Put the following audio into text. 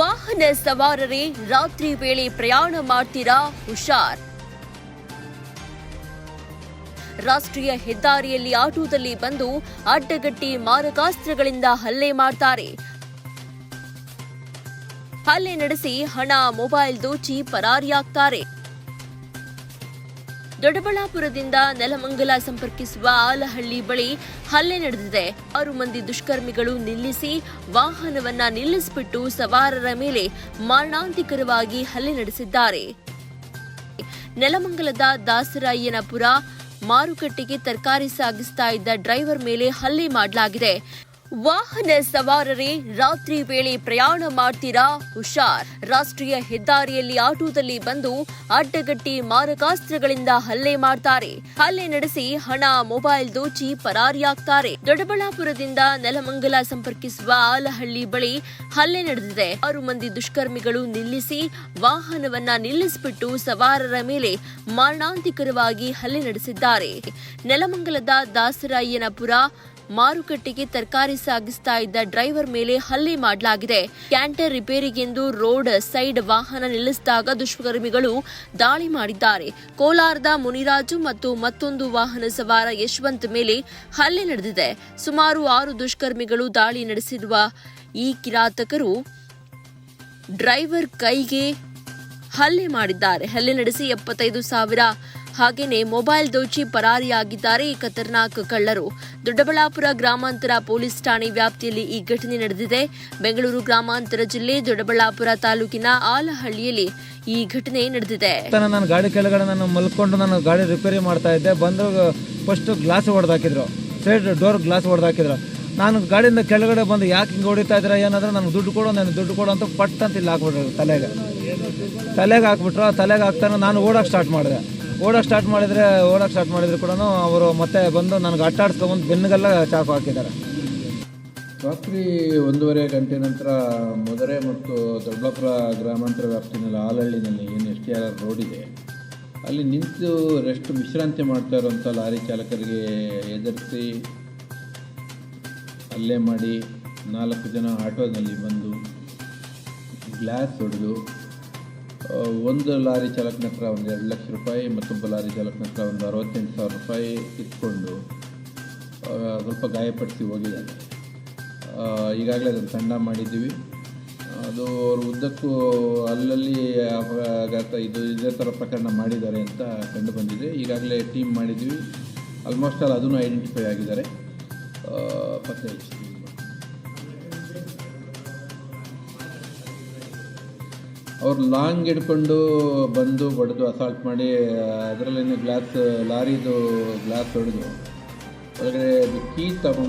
ವಾಹನ ಸವಾರರೇ ರಾತ್ರಿ ವೇಳೆ ಪ್ರಯಾಣ ಮಾಡ್ತೀರಾ? ಹುಷಾರ್. ರಾಷ್ಟ್ರೀಯ ಹೆದ್ದಾರಿಯಲ್ಲಿ ಆಟೋದಲ್ಲಿ ಬಂದು ಅಡ್ಡಗಟ್ಟಿ ಮಾರಕಾಸ್ತ್ರಗಳಿಂದ ಹಲ್ಲೆ ಮಾಡ್ತಾರೆ. ಹಲ್ಲೆ ನಡೆಸಿ ಹಣ, ಮೊಬೈಲ್ ದೋಚಿ ಪರಾರಿಯಾಗ್ತಾರೆ. ದೊಡ್ಡಬಳ್ಳಾಪುರದಿಂದ ನೆಲಮಂಗಲ ಸಂಪರ್ಕಿಸುವ ಆಲಹಳ್ಳಿ ಬಳಿ ಹಲ್ಲೆ ನಡೆದಿದೆ. ಆರು ಮಂದಿ ದುಷ್ಕರ್ಮಿಗಳು ನಿಲ್ಲಿಸಿ ವಾಹನವನ್ನ ನಿಲ್ಲಿಸಿಬಿಟ್ಟು ಸವಾರರ ಮೇಲೆ ಮಾರಣಾಂತಿಕರವಾಗಿ ಹಲ್ಲೆ ನಡೆಸಿದ್ದಾರೆ. ನೆಲಮಂಗಲದ ದಾಸರಾಯನಪುರ ಮಾರುಕಟ್ಟೆಗೆ ತರಕಾರಿ ಸಾಗಿಸ್ತಾ ಇದ್ದ ಡ್ರೈವರ್ ಮೇಲೆ ಹಲ್ಲೆ ಮಾಡಲಾಗಿದೆ. ವಾಹನ ಸವಾರರೇ ರಾತ್ರಿ ವೇಳೆ ಪ್ರಯಾಣ ಮಾಡ್ತೀರಾ? ಹುಷಾರ್. ರಾಷ್ಟ್ರೀಯ ಹೆದ್ದಾರಿಯಲ್ಲಿ ಆಟೋದಲ್ಲಿ ಬಂದು ಅಡ್ಡಗಟ್ಟಿ ಮಾರಕಾಸ್ತ್ರಗಳಿಂದ ಹಲ್ಲೆ ಮಾಡ್ತಾರೆ. ಹಲ್ಲೆ ನಡೆಸಿ ಹಣ, ಮೊಬೈಲ್ ದೋಚಿ ಪರಾರಿಯಾಗ್ತಾರೆ ದೊಡ್ಡಬಳ್ಳಾಪುರದಿಂದ ನೆಲಮಂಗಲ ಸಂಪರ್ಕಿಸುವ ಆಲಹಳ್ಳಿ ಬಳಿ ಹಲ್ಲೆ ನಡೆದಿದೆ. ಆರು ಮಂದಿ ದುಷ್ಕರ್ಮಿಗಳು ನಿಲ್ಲಿಸಿ ವಾಹನವನ್ನ ನಿಲ್ಲಿಸಿಬಿಟ್ಟು ಸವಾರರ ಮೇಲೆ ಮಾರಣಾಂತಿಕರವಾಗಿ ಹಲ್ಲೆ ನಡೆಸಿದ್ದಾರೆ. ನೆಲಮಂಗಲದ ದಾಸರಾಯನಪುರ ಮಾರುಕಟ್ಟೆಗೆ ತರಕಾರಿ ಸಾಗಿಸ್ತಾ ಇದ್ದ ಡ್ರೈವರ್ ಮೇಲೆ ಹಲ್ಲೆ ಮಾಡಲಾಗಿದೆ. ಕ್ಯಾಂಟರ್ ರಿಪೇರಿಗೆಂದು ರೋಡ್ ಸೈಡ್ ವಾಹನ ನಿಲ್ಲಿಸಿದಾಗ ದುಷ್ಕರ್ಮಿಗಳು ದಾಳಿ ಮಾಡಿದ್ದಾರೆ. ಕೋಲಾರದ ಮುನಿರಾಜು ಮತ್ತು ಮತ್ತೊಂದು ವಾಹನ ಸವಾರ ಯಶವಂತ್ ಮೇಲೆ ಹಲ್ಲೆ ನಡೆದಿದೆ. ಸುಮಾರು ಆರು ದುಷ್ಕರ್ಮಿಗಳು ದಾಳಿ ನಡೆಸಿರುವ ಈ ಕಿರಾತಕರು ಡ್ರೈವರ್ ಕೈಗೆ ಹಲ್ಲೆ ಮಾಡಿದ್ದಾರೆ. ಹಲ್ಲೆ ನಡೆಸಿ ಎಪ್ಪತ್ತೈದು ಸಾವಿರ ಹಾಗೆಯೇ ಮೊಬೈಲ್ ದೋಚಿ ಪರಾರಿಯಾಗಿದ್ದಾರೆ ಈ ಖತರ್ನಾಕ್ ಕಳ್ಳರು. ದೊಡ್ಡಬಳ್ಳಾಪುರ ಗ್ರಾಮಾಂತರ ಪೊಲೀಸ್ ಠಾಣೆ ವ್ಯಾಪ್ತಿಯಲ್ಲಿ ಈ ಘಟನೆ ನಡೆದಿದೆ. ಬೆಂಗಳೂರು ಗ್ರಾಮಾಂತರ ಜಿಲ್ಲೆ ದೊಡ್ಡಬಳ್ಳಾಪುರ ತಾಲೂಕಿನ ಆಲಹಳ್ಳಿಯಲ್ಲಿ ಈ ಘಟನೆ ನಡೆದಿದೆ. ನಾನು ಗಾಡಿ ಕೆಳಗಡೆ ನಾನು ಮಲ್ಕೊಂಡು ನಾನು ಗಾಡಿ ರಿಪೇರಿ ಮಾಡ್ತಾ ಇದ್ದೆ. ಬಂದು ಫಸ್ಟ್ ಗ್ಲಾಸ್ ಹೊಡೆದಾಕಿದ್ರು. ಸೈಡ್ ಡೋರ್ ಗ್ಲಾಸ್ ಹೊಡೆದಾಕಿದ್ರು. ನಾನು ಗಾಡಿಯಿಂದ ಕೆಳಗಡೆ ಬಂದು ಯಾಕೆ ಹಿಂಗೆ ಹೊಡಿತಾ ಇದ್ರೆ ಏನಾದ್ರೆ ನನಗೆ ದುಡ್ಡು ಕೊಡೋ, ನನಗೆ ದುಡ್ಡು ಕೊಡೋ ಅಂತ ಪಟ್ ಅಂತ ಇಲ್ಲಿ ಹಾಕ್ಬಿಟ್ರು ತಲೆಗೆ. ತಲೆಗೆ ಹಾಕ್ಬಿಟ್ರು ತಲೆಗೆ ಹಾಕ್ತಾನೆ ನಾನು ಓಡೋಕೆ ಸ್ಟಾರ್ಟ್ ಮಾಡಿದೆ. ಓಡೋಕೆ ಸ್ಟಾರ್ಟ್ ಮಾಡಿದರೆ ಓಡೋಕೆ ಸ್ಟಾರ್ಟ್ ಮಾಡಿದ್ರು ಕೂಡ ಅವರು ಮತ್ತೆ ಬಂದು ನನಗೆ ಅಟ್ಟಾಡ್ಸ್ಕೊಂಬಂದು ಬೆನ್ನಿಗೆಲ್ಲ ಚಾಕು ಹಾಕಿದ್ದಾರೆ. ರಾತ್ರಿ ಒಂದೂವರೆ ಗಂಟೆ ನಂತರ ಮೊದರೆ ಮತ್ತು ದೊಡ್ಡಪುರ ಗ್ರಾಮಾಂತರ ವ್ಯಾಪ್ತಿನಲ್ಲಿ ಆಲಹಳ್ಳಿನಲ್ಲಿ ಏನು ಎಸ್ ಟಿ ಆರ್ ರೋಡ್ ಇದೆ. ಅಲ್ಲಿ ನಿಂತು ರೆಸ್ಟ್ ವಿಶ್ರಾಂತಿ ಮಾಡ್ತಾ ಇರುವಂಥ ಲಾರಿ ಚಾಲಕರಿಗೆ ಎದುರಿಸಿ ಅಲ್ಲೇ ಮಾಡಿ ನಾಲ್ಕು ಜನ ಆಟೋದಲ್ಲಿ ಬಂದು ಗ್ಲಾಸ್ ಹೊಡೆದು ಆ, ಒಂದು ಲಾರಿ ಚಾಲಕನ ಹತ್ರ ಒಂದು ಎರಡು ಲಕ್ಷ ರೂಪಾಯಿ ಮತ್ತೊಬ್ಬ ಲಾರಿ ಚಾಲಕನ ಹತ್ರ ಒಂದು ಅರವತ್ತೆಂಟು ಸಾವಿರ ರೂಪಾಯಿ ಇಟ್ಕೊಂಡು ಸ್ವಲ್ಪ ಗಾಯಪಡಿಸಿ ಹೋಗಿದ್ದಾರೆ ಈಗಾಗಲೇ ಅದನ್ನು ತಂಡ ಮಾಡಿದ್ದೀವಿ. ಅದು ಅವರು ಉದ್ದಕ್ಕೂ ಅಲ್ಲಲ್ಲಿ ಅಪಘಾತ ಇದು ಇದೇ ಥರ ಪ್ರಕರಣ ಮಾಡಿದ್ದಾರೆ ಅಂತ ಕಂಡು ಬಂದಿದೆ. ಈಗಾಗಲೇ ಟೀಮ್ ಮಾಡಿದ್ದೀವಿ. ಆಲ್ಮೋಸ್ಟ್ ಆಲ್ ಅದನ್ನು ಐಡೆಂಟಿಫೈ ಆಗಿದ್ದಾರೆ. ಪತ್ತೆ ಹಚ್ಚಿದ್ದೀವಿ. ಅವ್ರು ಲಾಂಗ್ ಹಿಡ್ಕೊಂಡು ಬಂದು ಬಡಿದು ಅಸಾಲ್ಟ್ ಮಾಡಿ ಅದರಲ್ಲಿ ಗ್ಲಾಸ್ ಲಾರಿದು ಗ್ಲಾಸ್ ಹೊಡೆದು, ಒಳಗಡೆ ಕೀ ತಗೊಂಡು